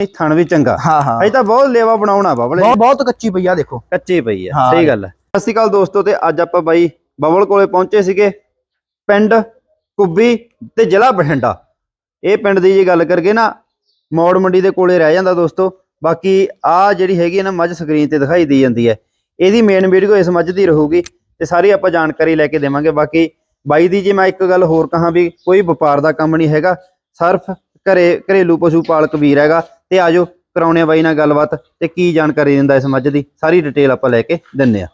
ਇਹ ਥਣ ਵੀ ਚੰਗਾ। ਹਾਂ ਹਾਂ। ਅਜੇ ਤਾਂ ਬਹੁਤ ਲੇਵਾ ਬਣਾਉਣਾ ਬਬਲੇ। ਬਹੁਤ ਬਹੁਤ ਕੱਚੀ ਪਈ ਆ ਦੇਖੋ। ਕੱਚੀ ਪਈ ਆ। ਸਹੀ ਗੱਲ ਹੈ ਸਤਿ ਸ਼੍ਰੀ ਅਕਾਲ ਦੋਸਤੋ ਤੇ ਅੱਜ ਆਪਾਂ ਬਾਈ ਬਬਲ ਕੋਲੇ ਪਹੁੰਚੇ ਸੀਗੇ ਪਿੰਡ ਕੁੱਬੀ ਤੇ ਜ਼ਿਲ੍ਹਾ ਬਠਿੰਡਾ। ਇਹ ਪਿੰਡ ਦੀ ਜੇ ਗੱਲ ਕਰਕੇ ਨਾ ਮੌੜ ਮੰਡੀ ਦੇ ਕੋਲੇ ਰਹਿ ਜਾਂਦਾ ਦੋਸਤੋ। ਬਾਕੀ ਆ ਜਿਹੜੀ ਹੈਗੀ ਹੈ ਨਾ ਮੱਝ ਸਕਰੀਨ ਤੇ ਦਿਖਾਈ ਦੀ ਜਾਂਦੀ ਹੈ ਇਹਦੀ ਮੇਨ ਵੀਡੀਓ ਇਸ ਮੱਝ ਦੀ ਰਹੂਗੀ ਤੇ ਸਾਰੀ ਆਪਾਂ ਜਾਣਕਾਰੀ ਲੈ ਕੇ ਦੇਵਾਂਗੇ। ਬਾਕੀ ਬਾਈ ਦੀ ਜੇ ਮੈਂ ਇੱਕ ਗੱਲ ਹੋਰ ਕਹਾਂ ਵੀ ਕੋਈ ਵਪਾਰ ਦਾ ਕੰਮ ਨਹੀਂ ਹੈਗਾ। ਸਿਰਫ ਘਰੇ ਘਰੇਲੂ ਪਸ਼ੂ ਪਾਲਕ ਵੀਰ ਹੈਗਾ। ਤੇ ਆਜੋ ਕਰਾਉਣੇ ਆ ਬਾਈ ਨਾਲ ਗੱਲਬਾਤ ਤੇ ਕੀ ਜਾਣਕਾਰੀ ਦਿੰਦਾ ਇਸ ਮੱਝ ਦੀ ਸਾਰੀ ਡਿਟੇਲ ਆਪਾਂ ਲੈ ਕੇ ਦਿੰਨੇ ਆ।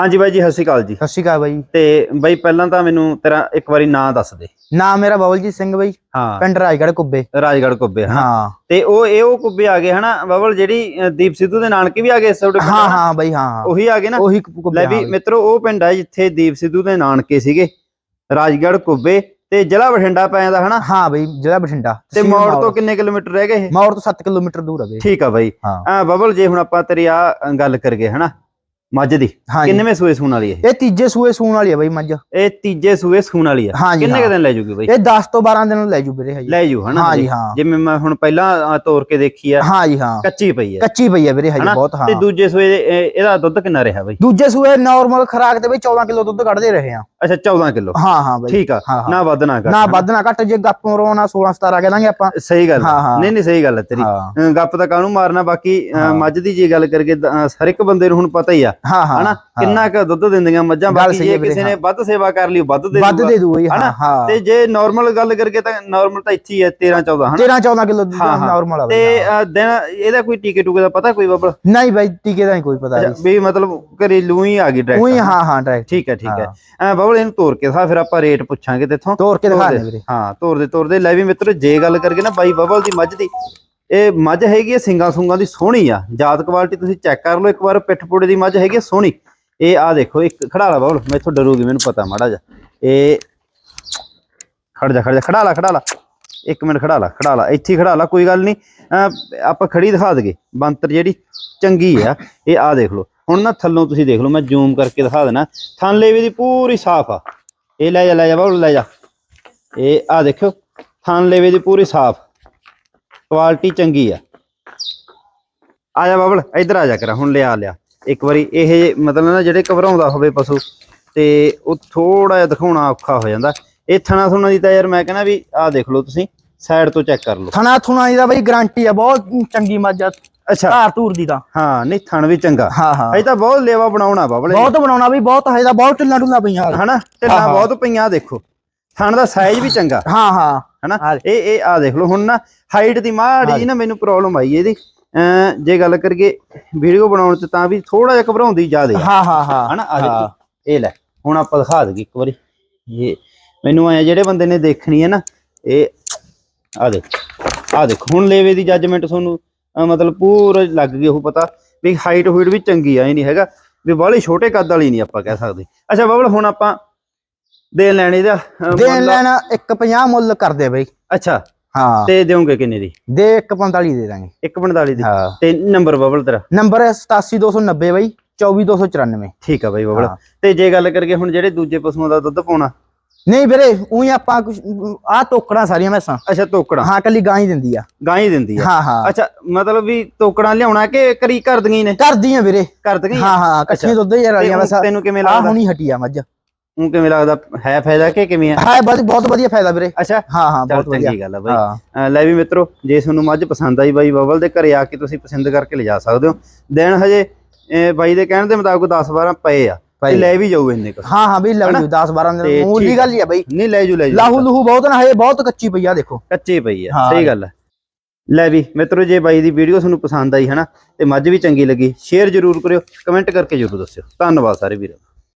ਹਾਂਜੀ ਬਾਈ ਜੀ ਸਤਿ ਸ਼੍ਰੀ ਅਕਾਲ ਜੀ। ਸਤਿ ਸ਼੍ਰੀ ਅਕਾਲ ਬਾਈ। ਤੇ ਬਾਈ ਪਹਿਲਾਂ ਤਾਂ ਮੈਨੂੰ ਤੇਰਾ ਇੱਕ ਵਾਰੀ ਨਾਂ ਦੱਸ ਦੇ। ਨਾਮ ਮੇਰਾ ਬਬਲਜੀਤ ਸਿੰਘ ਬਾਈ। ਹਾਂ। ਪਿੰਡ ਰਾਜਗੜ੍ਹ ਕੁੱਬੇ। ਰਾਜਗੜ੍ਹ ਕੁੱਬੇ ਹਾਂ। ਤੇ ਉਹ ਇਹ ਉਹ ਕੁੱਬੇ ਆ ਗਏ ਹਨਾ? ਬਬਲ ਜਿਹੜੀ ਦੀਪ ਸਿੱਧੂ ਦੇ ਨਾਨਕੇ ਵੀ ਆ ਗਏ ਤੁਹਾਡੇ ਹਾਂ? ਹਾਂ ਬਾਈ ਹਾਂ ਉਹੀ ਆ ਗਏ ਨਾ? ਉਹੀ ਕੁੱਬੇ ਲੈ ਵੀ ਮਿੱਤਰੋ ਉਹ ਪਿੰਡ ਹੈ ਜਿੱਥੇ ਦੀਪ ਸਿੱਧੂ ਦੇ ਨਾਨਕੇ ਸੀਗੇ। ਰਾਜਗੜ੍ਹ ਕੁੱਬੇ ਤੇ ਜ਼ਿਲ੍ਹਾ ਬਠਿੰਡਾ ਪੈ ਜਾਂਦਾ ਹਨਾ? ਹਾਂ ਬਾਈ ਜ਼ਿਲ੍ਹਾ ਬਠਿੰਡਾ। ਤੇ ਤਹਿਸੀਲ ਮੌੜ ਤੋਂ ਕਿੰਨੇ ਕਿਲੋਮੀਟਰ ਰਹਿ ਗਏ ਇਹ? ਮੌੜ ਤੋਂ 7 ਕਿਲੋਮੀਟਰ ਦੂਰ ਆ ਬਾਈ। ਠੀਕ ਆ ਬਾਈ। ਹਾਂ। ਆ ਬਬਲ ਜੇ ਹੁਣ ਆਪਾਂ ਤੇਰੀ ਆ ਗੱਲ ਕਰਗੇ ਹਨਾ ਮੱਝ ਦੀ? ਹਾਂ ਜੀ। ਕਿੰਨੇਵੇਂ ਸੂਏ ਸੂਣ ਵਾਲੀ ਇਹ? ਇਹ ਤੀਜੇ ਸੂਏ ਸੂਣ ਵਾਲੀ ਆ ਬਾਈ ਮੱਝ। ਇਹ ਤੀਜੇ ਸੂਏ ਸੂਣ ਵਾਲੀ ਹਾਂ ਕਿੰਨੇ ਕੁ ਹਾਂ। ਦਿਨ ਲੈ ਜੂਗੀ ਬਾਈ? ਇਹ 10 ਤੋਂ 12 ਦਿਨ ਲੈ ਜੂ ਵੀਰੇ ਹਜੇ। ਲੈ ਜੂ ਹਨਾ ਹਾਂ ਜੀ ਹਜੇ? ਹਾਂ। ਜਿਵੇਂ ਮੈਂ ਹੁਣ ਪਹਿਲਾਂ ਅ, ਤੋਰ ਕੇ ਦੇਖੀ ਆ। ਹਾਂ ਜੀ ਹਾਂ। ਕੱਚੀ ਪਈ ਆ। ਕੱਚੀ ਪਈ ਆ ਵੀਰੇ ਹਜੇ? ਬਹੁਤ ਹਾਂ। ਤੇ ਦੂਜੇ ਸੂਏ ਦੇ, ਇਹ- ਇਹਦਾ ਦੁੱਧ ਕਿੰਨਾ ਰਿਹਾ ਬਾਈ? ਦੂਜੇ ਸੂਏ ਨਾਰਮਲ ਖਰਾਕ ਤੇ ਬਈ 14 ਕਿਲੋ ਦੁੱਧ ਕੱਢਦੇ ਰਹੇ ਆ। ਅੱਛਾ 14 ਕਿਲੋ। ਹਾਂ ਹਾਂ ਬਾਈ। ਠੀਕ ਆ। ਹਾਂ, ਹਾਂ। ਨਾ ਵੱਧ ਨਾ ਘੱਟ ਨਾ? ਵੱਧ ਨਾ ਘੱਟ ਜੇ ਗੱਪ ਰੋਣਾ 16 17 ਕਹਿ ਦਾਂਗੇ ਆਪਾਂ। ਸਹੀ ਗੱਲ। ਹਾਂ, ਹਾਂ। ਨਹੀਂ ਨਹੀਂ ਸਹੀ ਗੱਲ ਹੈ ਤੇਰੀ। ਹਾਂ। ਅ, ਗੱਪ ਤਾਂ ਕਾਹਨੂੰ ਮਾਰਨਾ ਬਾਕੀ ਅ, ਹਾਂ। ਮੱਝ ਦੀ ਜੇ ਗੱਲ ਕਰਕੇ ਤਾਂ, ਅ, ਹਰ ਇੱਕ ਬੰਦੇ ਨੂੰ ਹੁਣ ਪਤਾ ਹੀ ਆ ਹਾਂ ਹਾਂ ਹਨਾ। ਕਿੰਨਾ ਕੁ ਦੁੱਧ ਦਿੰਦੀਆਂ ਮੱਝਾਂ ਬਾਕੀ ਜੇ ਕਿਸੇ ਨੇ। ਵੱਧ ਸੇਵਾ ਕਰ ਲਈ ਵੱਧ ਦੇ ਵੱਧ। ਦੇ ਦੂ ਹਨਾ? ਹਾਂ ਤੇ ਜੇ ਨਾਰਮਲ ਗੱਲ ਕਰਕੇ ਤਾਂ ਨਾਰਮਲ ਤਾਂ ਇੱਥੇ ਹੀ ਹੈ 13 14 ਹਨਾ? 13 14 ਕਿਲੋ ਹਾਂ। ਨਾਰਮਲ ਆ ਤੇ ਦਿਨ ਇਹਦਾ ਕੋਈ ਟੀਕੇ ਟੂਕੇ ਦਾ ਪਤਾ ਕੋਈ ਬੱਬਲ? ਨਹੀਂ ਬਾਈ ਟੀਕੇ ਦਾ ਨਹੀਂ ਕੋਈ ਪਤਾ ਵੀ ਮਤਲਬ ਘਰੇਲੂ ਹੀ ਆ ਗਈ ਡਾਇਰੈਕਟ ਉਹੀ ਹਾਂ ਹਾਂ ਡਾਇਰੈਕਟ ਠੀਕ ਹੈ ਠੀਕ ਹੈ। ਐ ਬਬਲ ਇਹਨੂੰ ਤੋਰ ਕੇ ਦਿਖਾ ਫਿਰ ਆਪਾਂ ਰੇਟ ਪੁੱਛਾਂਗੇ ਤੇਥੋਂ। ਤੋੜ ਕੇ ਦਿਖਾ ਦੇ। ਹਾਂ ਤੋਰ ਦੇ ਤੋਰ ਦੇ। ਲੈ ਵੀ ਮਿੱਤਰੋ ਜੇ ਗੱਲ ਕਰਕੇ ਨਾ ਬਾਈ ਬਬਲ ਦੀ ਮੱਝ ਦੀ ਇਹ ਮੱਝ ਹੈਗੀ ਹੈ ਸਿੰਗਾ ਸੁੰਗਾ ਦੀ ਸੋਹਣੀ ਆ। ਜਾਤ ਕੁਆਲਿਟੀ ਤੁਸੀਂ ਚੈੱਕ ਕਰ ਲਓ, ਇੱਕ ਵਾਰ ਪਿੱਠ ਪੁੜੇ ਦੀ ਮੱਝ ਹੈਗੀ ਹੈ ਸੋਹਣੀ। ਇਹ ਆ ਦੇਖੋ, ਇੱਕ ਖੜਾਲਾ ਲਾ ਬਬਲ ਮੈਥੋਂ ਡਰੂਗੀ, ਮੈਨੂੰ ਪਤਾ ਮਾੜਾ ਜਾ ਇਹ ਖੜ ਜਾ ਖੜ ਜਾ ਖੜਾ ਲਾ ਇੱਕ ਮਿੰਟ, ਖੜਾਲਾ ਖੜਾਲਾ, ਇੱਥੇ ਹੀ ਖੜਾ ਕੋਈ ਗੱਲ ਨਹੀਂ। ਆਪਾਂ ਖੜੀ ਦਿਖਾ ਦਗੇ ਬੰਤਰ ਜਿਹੜੀ ਚੰਗੀ ਆ, ਇਹ ਆ ਦੇਖ ਲਓ। ਹੁਣ ਨਾ ਥੱਲੋਂ ਤੁਸੀਂ ਦੇਖ ਲਓ, ਮੈਂ ਜ਼ੂਮ ਕਰਕੇ ਦਿਖਾ ਦੇਣਾ। ਥਾਂਲੇ ਵੀ ਦੀ ਪੂਰੀ ਸਾਫ਼ ਆ। ਇਹ ਲੈ ਜਾ ਲੈ ਜਾ ਬਬਲ ਲੈ ਜਾ। ਇਹ ਆ ਦੇਖਿਓ ਥਣ ਲੇਵੇ ਦੀ ਪੂਰੀ ਸਾਫ਼। ਕੁਆਲਿਟੀ ਚੰਗੀ ਆ। ਆ ਜਾ ਬਬਲ ਇੱਧਰ ਆ ਜਾ ਕਰਾ ਹੁਣ ਲਿਆ ਲਿਆ। ਇੱਕ ਵਾਰੀ ਇਹ ਮਤਲਬ ਨਾ ਜਿਹੜੇ ਘਬਰਾਉਂਦਾ ਹੋਵੇ ਪਸ਼ੂ ਤੇ ਉਹ ਥੋੜਾ ਜਿਹਾ ਦਿਖਾਉਣਾ ਔਖਾ ਹੋ ਜਾਂਦਾ। ਇਹ ਥਣਾ ਥੁਣਾ ਦੀ ਤਾਂ ਯਾਰ ਮੈਂ ਕਹਿੰਦਾ ਵੀ ਆਹ ਦੇਖ ਲਓ ਤੁਸੀਂ ਸਾਈਡ ਤੋਂ ਚੈੱਕ ਕਰ ਲਓ। ਥਣਾ ਥੁਣਾ ਦੀ ਦਾ ਬਾਈ ਗਾਰੰਟੀ ਆ ਬਹੁਤ ਚੰਗੀ ਮੱਝ ਆ ਅੱਛਾ। ਧਾਰ ਧੂਰ ਦੀ ਤਾਂ। ਹਾਂ ਨਹੀਂ ਥਣ ਵੀ ਚੰਗਾ। ਹਾਂ ਹਾਂ। ਅਜੇ ਤਾਂ ਬਹੁਤ ਲੇਵਾ ਬਣਾਉਣਾ ਬਬਲ ਬਹੁਤ ਬਣਾਉਣਾ ਵੀ ਬਹੁਤ ਹਜੇ ਦਾ ਬਹੁਤ ਢਿੱਲਾ ਢੁੱਲਾ ਪਈਆਂ। ਹਨਾ ਢਿੱਲਾਂ ਹਾਂ, ਹਾਂ। ਬਹੁਤ ਪਈਆਂ ਦੇਖੋ। ਥਣ ਦਾ ਸਾਈਜ਼ ਵੀ ਚੰਗਾ। ਹਾਂ ਹਾਂ। ਹਨਾ। ਇਹ ਇਹ ਆ ਦੇਖ ਲਓ ਹੁਣ ਨਾ ਹਾਈਟ ਦੀ ਮਾੜੀ ਜਿਹੀ ਨਾ ਮੈਨੂੰ ਪ੍ਰੋਬਲਮ ਆਈ ਇਹਦੀ। ਜੇ ਗੱਲ ਕਰੀਏ ਵੀਡੀਓ ਬਣਾਉਣ ਚ ਤਾਂ ਵੀ ਥੋੜਾ ਜਿਹਾ ਘਬਰਾਉਂਦੀ ਜ਼ਿਆਦੇ। ਹਾਂ ਹਾਂ ਹਾਂ। ਹਨਾ? ਆ ਦੇਖੋ ਇਹ ਲੈ ਹੁਣ ਆਪਾਂ ਦਿਖਾ ਦਈਏ ਇੱਕ ਵਾਰੀ। ਇਹ ਮੈਨੂੰ ਆਇਆ ਜਿਹੜੇ ਬੰਦੇ ਨੇ ਦੇਖਣੀ ਹੈ ਨਾ ਇਹ ਆ ਦੇਖ ਆ ਦੇਖੋ ਹੁਣ ਲੇਵੇ ਦੀ ਜੱਜਮੈਂਟ ਤੁਹਾਨੂੰ ਮਤਲਬ ਪੂਰਾ ਲੱਗ ਗਈ ਉਹ ਪਤਾ ਵੀ ਹਾਈਟ ਹੂਈਟ ਵੀ ਚੰਗੀ ਆ ਇਹ ਨਹੀਂ ਹੈਗਾ। ਵੀ ਬਾਹਲੀ ਛੋਟੇ ਕੱਦ ਵਾਲੀ ਨਹੀਂ ਆਪਾਂ ਕਹਿ ਸਕਦੇ। ਅੱਛਾ ਬਬਲ ਹੁਣ ਆਪਾਂ ਦੇਣ ਲੈਣ ਅਹ, ਦੇਣ ਲੈਣਾ 150 ਮੁੱਲ ਕਰਦੇ ਬਈ। ਅੱਛਾ। ਹਾਂ। ਤੇ ਦਿਓਗੇ ਕਿੰਨੇ ਦੀ? ਦੇ 145 ਦੇ ਦਾਂਗੇ। 145 ਦੀ। ਤੇ ਨੰਬਰ ਬਬਲ ਤੇਰਾ? ਨੰਬਰ ਹੈ 87290 ਬਾਈ 24294 ਠੀਕ ਆ ਬਾਈ ਬਬਲ। ਤੇ ਜੇ ਗੱਲ ਕਰੀਏ ਹੁਣ ਜਿਹੜੇ ਦੂਜੇ ਪਸ਼ੂਆਂ ਦਾ ਦੁੱਧ ਪਾਉਣਾ? ਨਹੀਂ ਵੀਰੇ ਉਹੀ ਆਪਾਂ ਕੁਛ ਆ ਤੋਕੜਾਂ ਸਾਰੀਆਂ ਮੈਸਾਂ। ਅੱਛਾ ਤੋਕੜਾ। ਹਾਂ ਕੱਲੀ ਗਾਂ ਹੀ ਦਿੰਦੀ ਆ। ਗਾਂ ਹੀ ਦਿੰਦੀ ਆ। ਹਾਂ ਹਾਂ। ਅੱਛਾ ਮਤਲਬ ਵੀ ਤੋਕੜਾ ਲਿਆਉਣਾ ਕਿ ਕਰੀ ਕਰ ਦਈਆਂ ਨੇ? ਕਰਦੀ ਆ ਵੀਰੇ। ਕਰ ਦਈਆਂ ਹਾਂ ਹਾਂ ਕੱਚੀਆਂ ਦੁੱਧ ਯਾਰ ਵਾਲੀਆਂ ਉਹ ਤੈਨੂੰ ਕਿਵੇਂ ਆ ਲੱਗਦਾ ਹੁਣੀ ਹਟੀ ਆ ਮੱਝ। ਉਹ ਕਿਵੇਂ ਲੱਗਦਾ? ਹੈ ਫਾਇਦਾ ਕਿ ਕਿਵੇਂ ਆ? ਹਾਂ ਬਹੁਤ ਬਹੁਤ ਵਧੀਆ ਫਾਇਦਾ ਵੀਰੇ। ਅੱਛਾ। ਹਾਂ ਹਾਂ ਬਹੁਤ ਵਧੀਆ। ਚੰਗੀ ਗੱਲ ਆ ਬਾਈ। ਲੈ ਵੀ ਮਿੱਤਰੋ ਜੇ ਤੁਹਾਨੂੰ ਮੱਝ ਪਸੰਦ ਆਈ ਬਾਈ ਬਬਲ ਦੇ ਘਰੇ ਆ ਕੇ ਤੁਸੀਂ ਪਸੰਦ ਕਰਕੇ ਲਿਜਾ ਸਕਦੇ ਹੋ। ਦਿਨ ਹਜੇ ਬਾਈ ਦੇ ਕਹਿਣ ਦੇ ਮੁਤਾਬਕ 10 12 ਪਏ ਆ। ਤੇ ਭਾਈ ਲੈ ਵੀ ਜਾਊ ਇੰਨੇ ਕੁ। ਹਾਂ ਹਾਂ ਬਈ ਲੈ? ਲਓ 10 12 ਤੇ ਦਿਨ ਮੂਲ ਦੀ ਗੱਲ ਹੀ ਆ ਬਈ। ਨਹੀਂ ਲੈ ਜੂ ਲੈ ਜੂ ਲਾਹੂ ਲਹੂ ਬਹੁਤ ਨਾ ਹਜੇ ਬਹੁਤ ਕੱਚੀ ਪਈ ਆ ਦੇਖੋ। ਕੱਚੇ ਪਈ ਆ। ਸਹੀ ਗੱਲ ਹੈ ਲੈ ਵੀ ਮਿੱਤਰੋ ਜੇ ਬਾਈ ਦੀ ਵੀਡੀਓ ਤੁਹਾਨੂੰ ਪਸੰਦ ਆਈ ਹਨਾ ਤੇ ਮੱਝ ਵੀ ਚੰਗੀ ਲੱਗੀ ਸ਼ੇਅਰ ਜ਼ਰੂਰ ਕਰਿਓ ਕਮੈਂਟ ਕਰਕੇ ਜ਼ਰੂਰ ਦੱਸਿਓ। ਧੰਨਵਾਦ ਸਾਰੇ ਵੀਰੋ